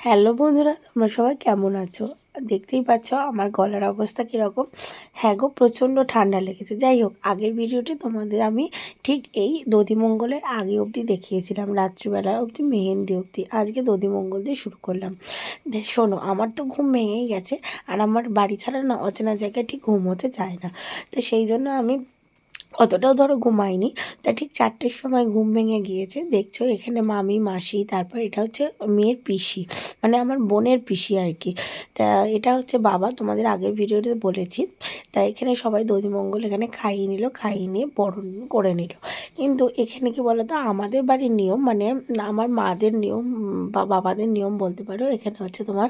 Hello বন্ধুরা, তোমরা সবাই কেমন আছো? দেখতেই পাচ্ছ আমার গলার অবস্থা কীরকম। হ্যাঁ গো, প্রচণ্ড ঠান্ডা লেগেছে। যাই হোক, আগের ভিডিওটি তোমাদের আমি ঠিক এই দধিমঙ্গলের আগে অবধি দেখিয়েছিলাম, রাত্রিবেলা অবধি, মেহেন্দি অবধি। আজকে দধিমঙ্গল দিয়ে শুরু করলাম। শোনো, আমার তো ঘুম ভেঙেই গেছে, আর আমার বাড়ি ছাড়া না অচেনা জায়গায় ঠিক ঘুম হতে চায় না। তো সেই জন্য আমি অতটাও ধরো ঘুমাইনি তা ঠিক চারটের সময় ঘুম ভেঙে গিয়েছে। দেখছ এখানে মামি, মাসি, তারপর এটা হচ্ছে মেয়ের পিসি মানে আমার বোনের পিসি আর কি। তা এটা হচ্ছে বাবা, তোমাদের আগের ভিডিওতে বলেছি। তা এখানে সবাই দধিমঙ্গল এখানে খাইয়ে নিল, খাইয়ে নিয়ে বরণ করে নিল। কিন্তু এখানে কি বলতো, আমাদের বাড়ির নিয়ম মানে আমার মাদের নিয়ম বা বাবাদের নিয়ম বলতে পারো, এখানে হচ্ছে তোমার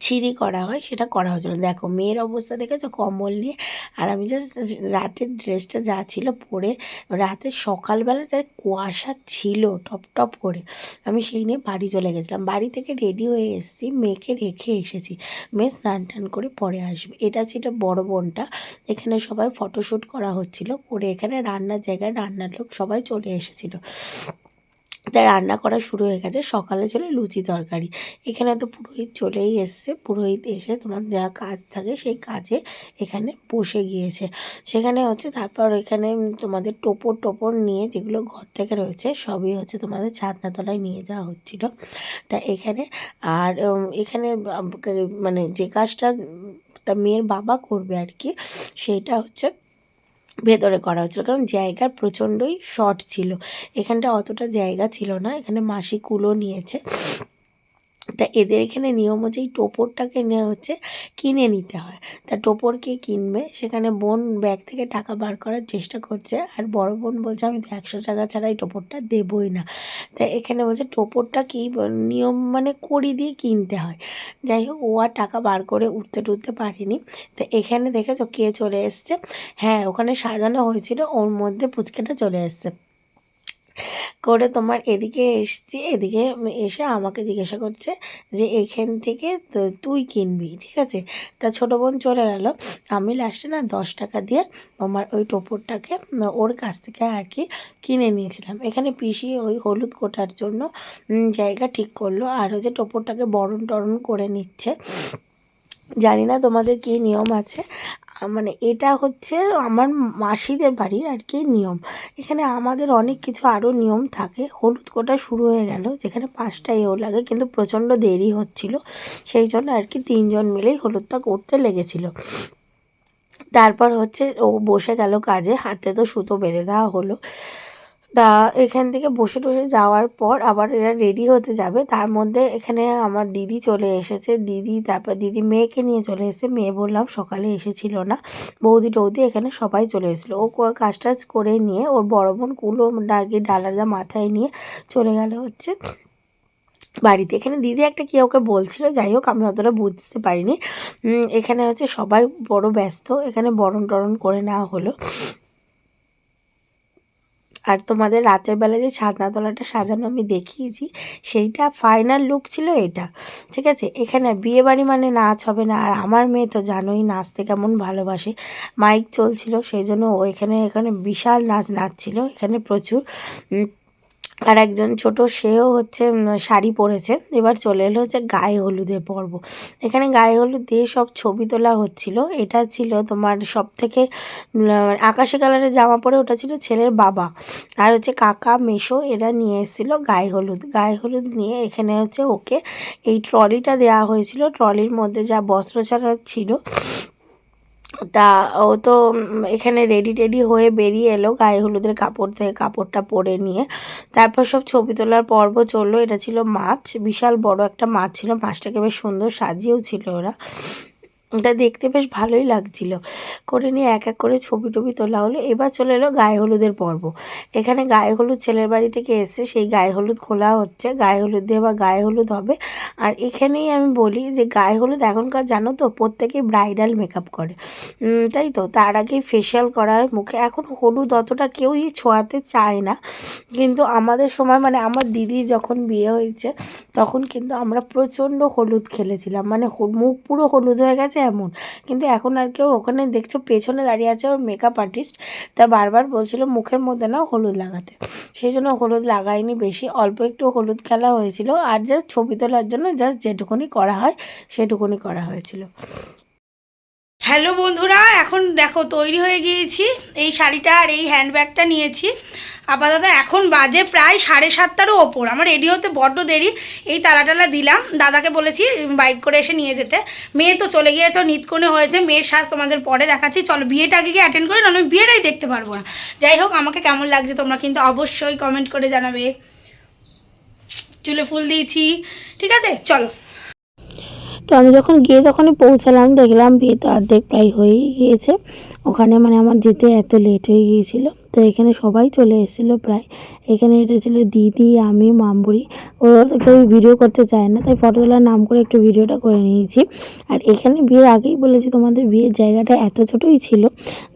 ছিঁড়ি করা হয়, সেটা করা হয়েছিল। দেখো, মেয়ের অবস্থা দেখেছ? কম্বল নিয়ে। আর আমি জাস্ট রাতের ড্রেসটা যা ছিল পরে, রাতে সকালবেলা যা কুয়াশা ছিল, টপ টপ করে। আমি সেই নিয়ে বাড়ি চলে গেছিলাম। বাড়ি থেকে রেডি হয়ে এসেছি, মেয়েকে রেখে এসেছি। মেয়ে স্নান টান করে পরে আসবে। এটা ছিল বড় বোনটা। এখানে সবাই ফটোশ্যুট করা হচ্ছিল। করে এখানে রান্নার জায়গায় রান্নার লোক সবাই চলে এসেছিল। তা রান্না করা শুরু হয়ে গেছে। সকালে ছিল লুচি তরকারি। এখানে তো পুরোহিত চলেই এসছে। পুরোহিত এসে তোমার যা কাজ থাকে সেই কাজে এখানে বসে গিয়েছে। সেখানে হচ্ছে তারপর এখানে তোমাদের টোপর টোপর নিয়ে যেগুলো ঘর থেকে রয়েছে সবই হচ্ছে তোমাদের ছাদনাতলায় নিয়ে যাওয়া হচ্ছিল। তা এখানে আর এখানে মানে যে কাজটা তা মেয়ের বাবা করবে আর কি, সেটা হচ্ছে ভেতরে করা হয়েছিলো, কারণ জায়গার প্রচণ্ডই শর্ট ছিল। এখানটা অতটা জায়গা ছিল না, এখানে মাসি কুলো নিয়েছে। তা এদের এখানে নিয়ম এই টোপরটাকে নেওয়া হচ্ছে, কিনে নিতে হয়। তা টোপর কে কিনবে? সেখানে বোন ব্যাগ থেকে টাকা বার করার চেষ্টা করছে, আর বড় বোন বলছে, আমি তো একশো টাকা ছাড়া এই টোপরটা দেবই না। তা এখানে বলছে, টোপরটা কি নিয়ম মানে কড়ি দিয়ে কিনতে হয়। যাই হোক, ও আর টাকা বার করে উঠতে টুটতে পারেনি। তা এখানে দেখেছ কে চলে এসছে? হ্যাঁ ওখানে সাজানো হয়েছিল, ওর মধ্যে পুচকেটা চলে এসছে। করে তোমার এদিকে এসছি, এদিকে এসে আমাকে জিজ্ঞাসা করছে যে এইখান থেকে তুই কিনবি, ঠিক আছে? তা ছোটো বোন চলে গেল। আমি লাস্টে না দশ টাকা দিয়ে তোমার ওই টোপরটাকে ওর কাছ থেকে আর কি কিনে নিয়েছিলাম। এখানে পিসি ওই হলুদ কোটার জন্য জায়গা ঠিক করল আর হচ্ছে টোপরটাকে বরণ টরণ করে নিচ্ছে। জানি না তোমাদের কী নিয়ম আছে। মানে এটা হচ্ছে আমার মাসিদের বাড়ির আর কি নিয়ম। এখানে আমাদের অনেক কিছু আরও নিয়ম থাকে। হলুদ কোটা শুরু হয়ে গেল, যেখানে পাঁচটা এও লাগে, কিন্তু প্রচণ্ড দেরি হচ্ছিল। সেই জন্য আর কি তিনজন মিলেই হলুদটা করতে লেগেছিল। তারপর হচ্ছে ও বসে গেল কাজে, হাতে তো সুতো বেঁধে দেওয়া হলো। তা এখান থেকে বসে টসে যাওয়ার পর আবার এরা রেডি হতে যাবে। তার মধ্যে এখানে আমার দিদি চলে এসেছে। দিদি, তারপর দিদি মেয়েকে নিয়ে চলে এসেছে। মেয়ে বললাম সকালে এসেছিল না। বৌদি টৌদি এখানে সবাই চলে এসেছিল। ও কাজ টাজ করে নিয়ে ওর বড় বোন কুলো ডাকি ডালাটা মাথায় নিয়ে চলে গেল হচ্ছে বাড়িতে। এখানে দিদি একটা কি ওকে বলছিল, যাই হোক আমি অতটা বুঝতে পারিনি। এখানে হচ্ছে সবাই বড় ব্যস্ত। এখানে বরণ টরণ করে নেওয়া হলো। আর তোমাদের রাতের বেলা যে ছাদনাতলাটা সাজানো আমি দেখিয়েছি, সেইটা ফাইনাল লুক ছিল এটা, ঠিক আছে? এখানে বিয়ে বাড়ি মানে নাচ হবে না, আর আমার মেয়ে তো জানোই নাচতে কেমন ভালোবাসে। মাইক চলছিল, সেই জন্য ও এখানে এখানে বিশাল নাচ নাচছিল, এখানে প্রচুর আর একজন ছোট, সেও হচ্ছে শাড়ি পরেছে। এবার চলে এলো হচ্ছে গায়ে হলুদের পর্ব। এখানে গায়ে হলুদ দিয়ে সব ছবি তোলা হচ্ছিল। এটা ছিল তোমার সব থেকে আকাশি কালারের জামা পরে ওটা ছিল ছেলের বাবা। আর হচ্ছে কাকা মেশো এরা নিয়ে এসেছিল গায়ে হলুদ। গায়ে হলুদ নিয়ে এখানে হচ্ছে ওকে এই ট্রলিটা দেওয়া হয়েছিল। ট্রলির মধ্যে যা বস্ত্র ছাড়া ছিল তা ও তো এখানে রেডি টেডি হয়ে বেরিয়ে এলো গায়ে হলুদের কাপড় থেকে, কাপড়টা পরে নিয়ে। তারপর সব ছবি তোলার পর্ব চলল। এটা ছিল মাছ, বিশাল বড় একটা মাছ ছিল। মাছটাকে বেশ সুন্দর সাজিয়েও ছিল ওরা। এটা দেখতে বেশ ভালোই লাগছিল। করে নিয়ে এক এক করে ছবি টবি তোলা হলো। এবার চলে এলো গায়ে হলুদের পর্ব। এখানে গায়ে হলুদ ছেলের বাড়ি থেকে এসে সেই গায়ে হলুদ খোলা হচ্ছে। গায়ে হলুদ দিয়ে বা গায়ে হলুদ হবে। আর এখানেই আমি বলি যে গায়ে হলুদ এখনকার জানো তো প্রত্যেকেই ব্রাইডাল মেকআপ করে। তাই তো? তার আগেই ফেশিয়াল করা হয় মুখে। এখন হলুদ অতটা কেউই ছোঁয়াতে চায় না। কিন্তু আমাদের সময় মানে আমার দিদি যখন বিয়ে হয়েছে তখন কিন্তু আমরা প্রচণ্ড হলুদ খেলেছিলাম। মানে মুখ পুরো হলুদ হয়ে গেছে এমন। কিন্তু এখন আর কেউ ওখানে দেখছ, পেছনে দাঁড়িয়ে আছে ওর মেকআপ আর্টিস্ট তা বারবার বলছিল মুখের মধ্যে না হলুদ লাগাতে। সেই জন্য হলুদ লাগাইনি বেশি, অল্প একটু হলুদ খেলা হয়েছিল, আর জাস্ট ছবি তোলার জন্য জাস্ট যেটুকুনি করা হয়, সেটুকুনি করা হয়েছিল। হ্যালো বন্ধুরা, এখন দেখো তৈরি হয়ে গিয়েছি এই শাড়িটা আর এই হ্যান্ডব্যাগটা নিয়েছি। আপাতত এখন বাজে প্রায় সাড়ে সাতটারও ওপর। আমার রেডি হতে বড্ড দেরি, এই তালা টালা দিলাম। দাদাকে বলেছি বাইক করে এসে নিয়ে যেতে। মেয়ে তো চলে গিয়েছে নিতকোণে হয়েছে। মেয়ের শ্বাস তোমাদের পরে দেখাচ্ছি। চলো, বিয়েটা আগে গিয়ে অ্যাটেন্ড করে নাহলে আমি বিয়েটাই দেখতে পারব না। যাই হোক, আমাকে কেমন লাগছে তোমরা কিন্তু অবশ্যই কমেন্ট করে জানাবে। চুলে ফুল দিয়েছি, ঠিক আছে? চলো। তো আমি যখন গিয়ে যখনই পৌঁছালাম, দেখলাম বিয়ে তো অর্ধেক প্রায় হয়েই গিয়েছে। ওখানে মানে আমার যেতে এত লেট হয়ে গিয়েছিল। তো এখানে সবাই চলে এসেছিল প্রায়। এখানে এটা ছিল দিদি, আমি মামবুড়ি ওরা তো কেউ ভিডিও করতে চায় না, তাই ফটো তোলার নাম করে একটু ভিডিওটা করে নিয়েছি। আর এখানে বিয়ের আগেই বলেছি তোমাদের, বিয়ের জায়গাটা এত ছোটোই ছিল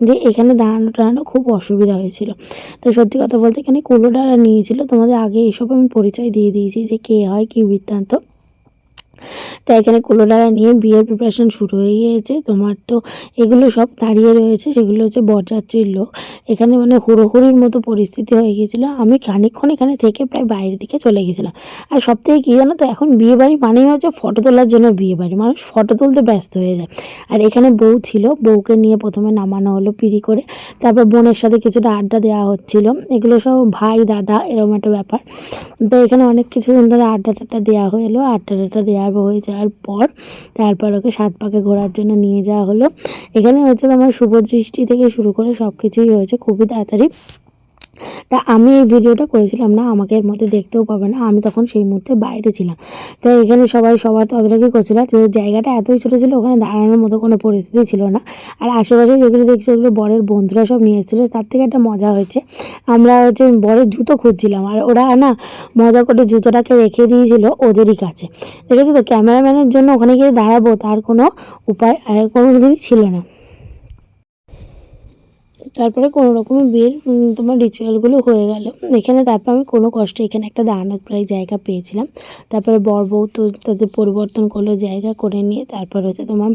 যে এখানে দাঁড়ানো টাড়ানো খুব অসুবিধা হয়েছিল। তো সত্যি কথা বলতে এখানে কুলো ডালা নিয়েছিল। তোমাদের আগে এসব আমি পরিচয় দিয়ে দিয়েছি যে কে হয়, কী বৃত্তান্ত। তো এখানে কুলোডালা নিয়ে বিয়ের প্রিপারেশন শুরু হয়ে গিয়েছে। তোমার তো এগুলো সব দাঁড়িয়ে রয়েছে, সেগুলো হচ্ছে বরযাত্রীর লোক। এখানে মানে হুড়োহুড়ির মতো পরিস্থিতি হয়ে গিয়েছিল। আমি খানিকক্ষণ এখানে থেকে প্রায় বাইরের দিকে চলে গেছিলাম আর সব থেকে কী জানো তো, এখন বিয়ে বাড়ি মানেই হচ্ছে ফটো তোলার জন্য বিয়ে বাড়ি মানুষ ফটো তুলতে ব্যস্ত হয়ে যায়। আর এখানে বউ ছিল, বউকে নিয়ে প্রথমে নামানো হলো পিড়ি করে। তারপর বোনের সাথে কিছুটা আড্ডা দেওয়া হচ্ছিল। এগুলো সব ভাই, দাদা এরকম একটা ব্যাপার। তো এখানে অনেক কিছু ধরে আড্ডা টাড্ডা দেওয়া হলো। আড্ডা টাড্ডা দেওয়া হয়ে যাওয়ার পর তারপর ওকে সাত পাকে ঘোরার জন্য নিয়ে যাওয়া হলো। এখানে হচ্ছে তোমার শুভ দৃষ্টি থেকে শুরু করে সব কিছুই হয়েছে, খুবই তাড়াতাড়ি। তা আমি এই ভিডিওটা করেছিলাম না, আমাকে এর মধ্যে দেখতেও পাবে না, আমি তখন সেই মুহূর্তে বাইরে ছিলাম। তো এখানে সবাই সবার তদারকি করছিল, যে জায়গাটা এতই ছোটো ছিল, ওখানে দাঁড়ানোর মতো কোনো পরিস্থিতি ছিল না। আর আশেপাশে যেগুলো দেখছি, ওগুলো বরের বন্ধুরা সব নিয়ে এসেছিল, তার থেকে একটা মজা হয়েছে। আমরা হচ্ছে বরের জুতো খুঁজছিলাম, আর ওরা না মজা করে জুতোটাকে রেখে দিয়েছিল ওদেরই কাছে। দেখেছ তো, ক্যামেরাম্যানের জন্য ওখানে গিয়ে দাঁড়াবো তার কোনো উপায়, আর কোনো দিনই ছিল না। তারপরে কোনো রকমের বিয়ের তোমার রিচুয়ালগুলো হয়ে গেল। এখানে তারপর আমি কোনো কষ্টে এখানে একটা দাঁড়ানোর প্রায় জায়গা পেয়েছিলাম। তারপরে বর বউ তো তাদের পরিবর্তন করল, জায়গা করে নিয়ে তারপর হচ্ছে তোমার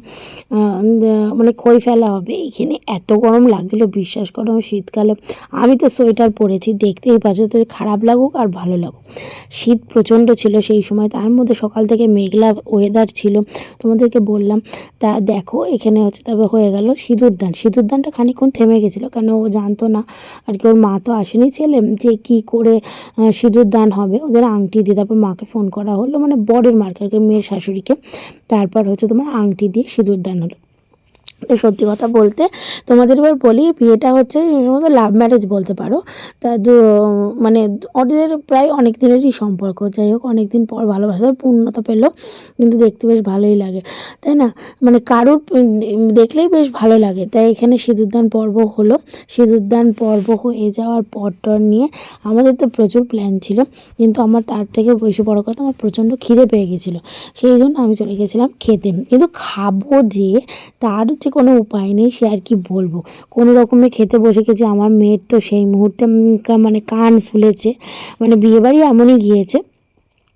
মানে খই ফেলা হবে। এখানে এত গরম লাগছিল, বিশ্বাস করো শীতকালে। আমি তো সোয়েটার পরেছি, দেখতেই পাচ্ছ তো খারাপ লাগুক আর ভালো লাগুক। শীত প্রচণ্ড ছিল সেই সময়, তার মধ্যে সকাল থেকে মেঘলা ওয়েদার ছিল। তোমাদেরকে বললাম, তা দেখো, এখানে হচ্ছে তবে হয়ে গেল সিঁদুর দান সিঁদুর দানটা খানিকক্ষণ থেমে গেছিল কেন ও জানতো না। আর কি, ওর মা তো আসেনি ছেলে। যে কি করে সিঁদুর দান হবে, ওদের আংটি দিয়ে তারপর মাকে ফোন করা হলো। মানে বরের মার্কারকে মেয়ের শাশুড়িকে। তারপর হচ্ছে তোমার আংটি দিয়ে সিঁদুর দান হলো। সত্যি কথা বলতে তোমাদের এবার বলি, বিয়েটা হচ্ছে সম্ভবত লাভ ম্যারেজ বলতে পারো। তা মানে ওদের প্রায় অনেক দিনেরই সম্পর্ক, যাই হোক অনেক দিন পর ভালোবাসার পূর্ণতা পেল, কিন্তু দেখতে বেশ ভালোই লাগে, তাই না? মানে কারোর দেখলেই বেশ ভালো লাগে। তাই এখানে সিঁদুরদান পর্ব হলো। সিঁদুরদান পর্ব হয়ে যাওয়ার পর টর নিয়ে আমাদের তো প্রচুর প্ল্যান ছিল, কিন্তু আমার তার থেকে বেশি বড় কথা আমার প্রচণ্ড খিদে পেয়ে গেছিল। সেই জন্য আমি চলে গেছিলাম খেতে। কিন্তু খাব যে তার হচ্ছে কোনো উপায় নেই, সে আর কি বলব। কোনো রকমে খেতে বসে গেছে, আমার মেয়ের তো সেই মুহূর্তে মানে কান ফুলেছে। মানে বিয়েবাড়ি এমনই গিয়েছে।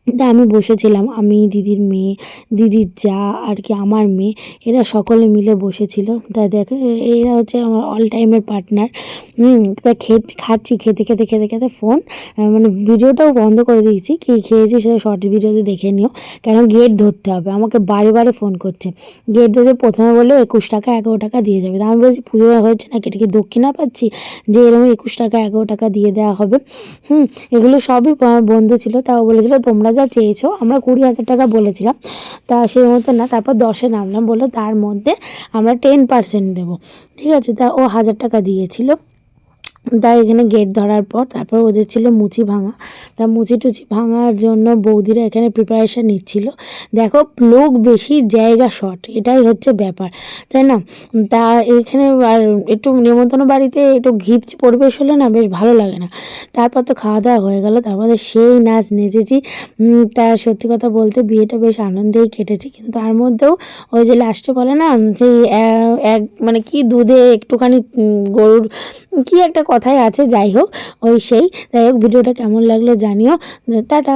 তা আমি বসেছিলাম, আমি, দিদির মেয়ে, দিদির যা আর কি আমার মেয়ে, এরা সকলে মিলে বসেছিল। তা দেখো, এরা হচ্ছে আমার অল টাইমের পার্টনার তা খেতে, খাচ্ছি খেতে খেতে খেতে খেতে ফোন মানে ভিডিওটাও বন্ধ করে দিয়েছি, কি খেয়েছি সেটা শর্ট ভিডিওতে দেখে নিও। কেন গেট ধরতে হবে, আমাকে বারে বারে ফোন করছে। গেট ধরে প্রথমে বলল একুশ টাকা, এগারো টাকা দিয়ে যাবে। তা আমি বলছি, পুজো হয়েছে নাকি? এটা কি দক্ষিণা পাচ্ছি? যে এরকম একুশ টাকা, এগারো টাকা দিয়ে দেওয়া হবে। হুম, এগুলো সবই বন্ধ ছিল, তাও বলেছিল, তোমরা যা চেয়েছো, আমরা কুড়ি হাজার টাকা বলেছিলাম। তা সেই মতো না, তারপর দশে নামলাম বলে তার মধ্যে আমরা টেন পার্সেন্ট দেবো। ঠিক আছে, তা ও হাজার টাকা দিয়েছিল। তাই এখানে গেট ধরার পর তারপর ওদের ছিল মুচি ভাঙা। তা মুচি টুচি ভাঙার জন্য বৌদিরা এখানে প্রিপারেশান নিচ্ছিল। দেখো, লোক বেশি, জায়গা শর্ট এটাই হচ্ছে ব্যাপার, তাই না? তা এখানে আর একটু নিমন্ত্রণ বাড়িতে একটু ঘিপচি পরিবেশ হলে না বেশ ভালো লাগে না। তারপর তো খাওয়া দাওয়া হয়ে গেল, তারপরে সেই নাচ নেচেছি। তা সত্যি কথা বলতে বিয়েটা বেশ আনন্দেই কেটেছে, কিন্তু তার মধ্যেও ওই যে লাস্টে বলে না সেই এক মানে কি দুধে একটুখানি গরুর, কি একটা কথাই আছে যাই হোক ওই সেই। যাই হোক ভিডিওটা কেমন লাগল জানিও। টাটা